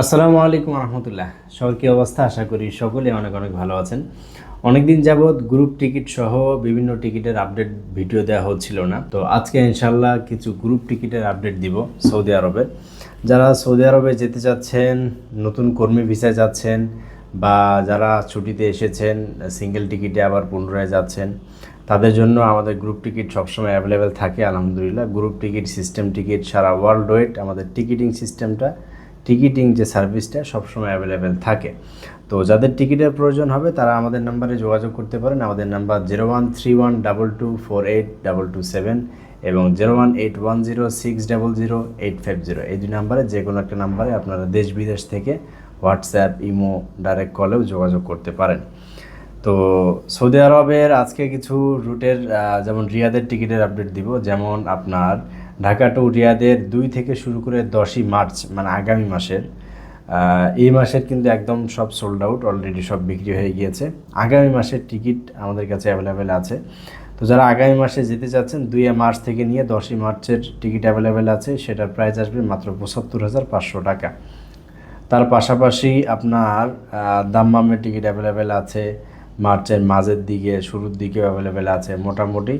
আসসালামু আলাইকুম রহমতুল্লাহ সবার কি অবস্থা? আশা করি সকলে অনেক অনেক ভালো আছেন। অনেকদিন যাবৎ গ্রুপ টিকিট সহ বিভিন্ন টিকিটের আপডেট ভিডিও দেওয়া হচ্ছিল না। তো আজকে ইনশাল্লাহ কিছু গ্রুপ টিকিটের আপডেট দিব সৌদি আরবের যারা সৌদি আরবে যেতে চাচ্ছেন, নতুন কর্মী ভিসায় যাচ্ছেন বা যারা ছুটিতে এসেছেন সিঙ্গেল টিকিটে আবার পুনরায় যাচ্ছেন, তাদের জন্য আমাদের গ্রুপ টিকিট সবসময় অ্যাভেলেবেল থাকে, আলহামদুলিল্লাহ। গ্রুপ টিকিট সিস্টেম টিকিট সারা ওয়ার্ল্ড ওয়েড আমাদের টিকিটিং সিস্টেমটা টিকিটিং যে সার্ভিসটা সবসময় অ্যাভেলেবেল থাকে। তো যাদের টিকিটের প্রয়োজন হবে, তারা আমাদের নাম্বারে যোগাযোগ করতে পারেন। আমাদের number zero one three one double two four eight double two seven এবং zero one eight one zero six double zero eight five zero এই দুই নাম্বারে যে কোনো একটা নাম্বারে আপনারা দেশ বিদেশ থেকে হোয়াটসঅ্যাপ ইমো ডাইরেক্ট কলেও যোগাযোগ করতে পারেন। তো সৌদি আরবের আজকে কিছু রুটের যেমন রিয়াদের টিকিটের আপডেট দিব। যেমন আপনার ঢাকা টু রিয়াদের দুই থেকে শুরু করে দশই মার্চ মানে আগামী মাসের এই মাসের কিন্তু একদম সব সোল্ড আউট অলরেডি সব বিক্রি হয়ে গিয়েছে। আগামী মাসের টিকিট আমাদের কাছে অ্যাভেলেবেল আছে। তো যারা আগামী মাসে যেতে চাচ্ছেন, দুই মার্চ থেকে নিয়ে দশই মার্চের টিকিট অ্যাভেলেবেল আছে। সেটার প্রাইস আসবে মাত্র পঁচাত্তর হাজার পাঁচশো টাকা। তার পাশাপাশি আপনার দাম্মামের টিকিট অ্যাভেলেবেল আছে। মার্চের মাঝের দিকে, শুরুর দিকেও অ্যাভেলেবেল আছে মোটামুটি।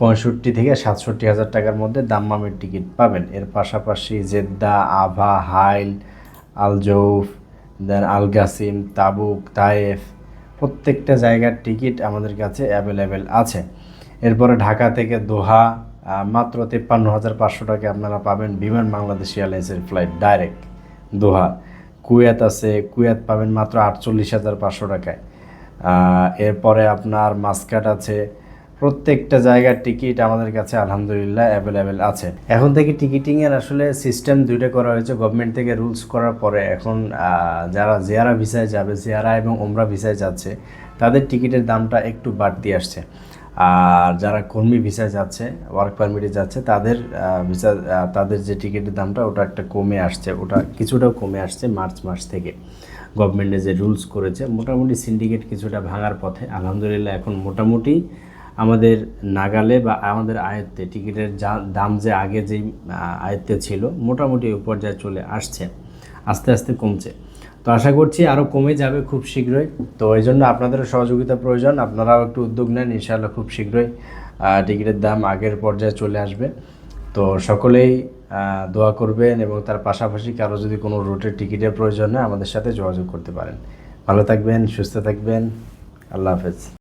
পঁয়ষট্টি থেকে সাতষট্টি হাজার টাকার মধ্যে দাম্মামের টিকিট পাবেন। এর পাশাপাশি জেদ্দা, আভা, হাইল, আলজৌফ, দেন আলগাসিম, তাবুক, তায়েফ প্রত্যেকটা জায়গার টিকিট আমাদের কাছে অ্যাভেলেবেল আছে। এরপরে ঢাকা থেকে দোহা মাত্র তেপ্পান্ন হাজার পাঁচশো টাকা আপনারা পাবেন বিমান বাংলাদেশ এয়ারলাইন্সের ফ্লাইট ডাইরেক্ট দোহা। কুয়েত আছে, কুয়েত পাবেন মাত্র আটচল্লিশ হাজার পাঁচশো টাকায়। এরপরে আপনার মাসকাট আছে প্রত্যেকটা জায়গার টিকিট আমাদের কাছে আলহামদুলিল্লাহ অ্যাভেলেবেল আছে। এখন থেকে টিকিটিংয়ের আসলে সিস্টেম দুইটা করা হয়েছে। গভর্নমেন্ট থেকে রুলস করার পরে এখন যারা জিয়ারা ভিসায় যাবে, জিয়ারা এবং ওমরা ভিসায় যাচ্ছে, তাদের টিকিটের দামটা একটু বাড়তি আসছে। আর যারা কর্মী ভিসায় যাচ্ছে ওয়ার্ক পারমিটে যাচ্ছে, তাদের ভিসা তাদের যে টিকিটের দামটা, ওটা একটা কমে আসছে। ওটা কিছুটাও কমে আসছে মার্চ মাস থেকে। গভর্নমেন্টে যে রুলস করেছে, মোটামুটি সিন্ডিকেট কিছুটা ভাঙার পথে, আলহামদুলিল্লাহ এখন মোটামুটি আমাদের নাগালে বা আমাদের আয়ত্তে টিকিটের যা দাম যে আগে যেই আয়ত্তে ছিল, মোটামুটি ওই পর্যায়ে চলে আসছে, আস্তে আস্তে কমছে। তো আশা করছি আরও কমে যাবে খুব শীঘ্রই। তো এই জন্য আপনাদেরও সহযোগিতা প্রয়োজন, আপনারাও একটু উদ্যোগ নেন, ইনশাআল্লাহ খুব শীঘ্রই টিকিটের দাম আগের পর্যায়ে চলে আসবে। তো সকলেই দোয়া করবেন এবং তার পাশাপাশি কারও যদি কোনো রুটের টিকিটের প্রয়োজন হয় আমাদের সাথে যোগাযোগ করতে পারেন। ভালো থাকবেন, সুস্থ থাকবেন, আল্লাহ হাফেজ।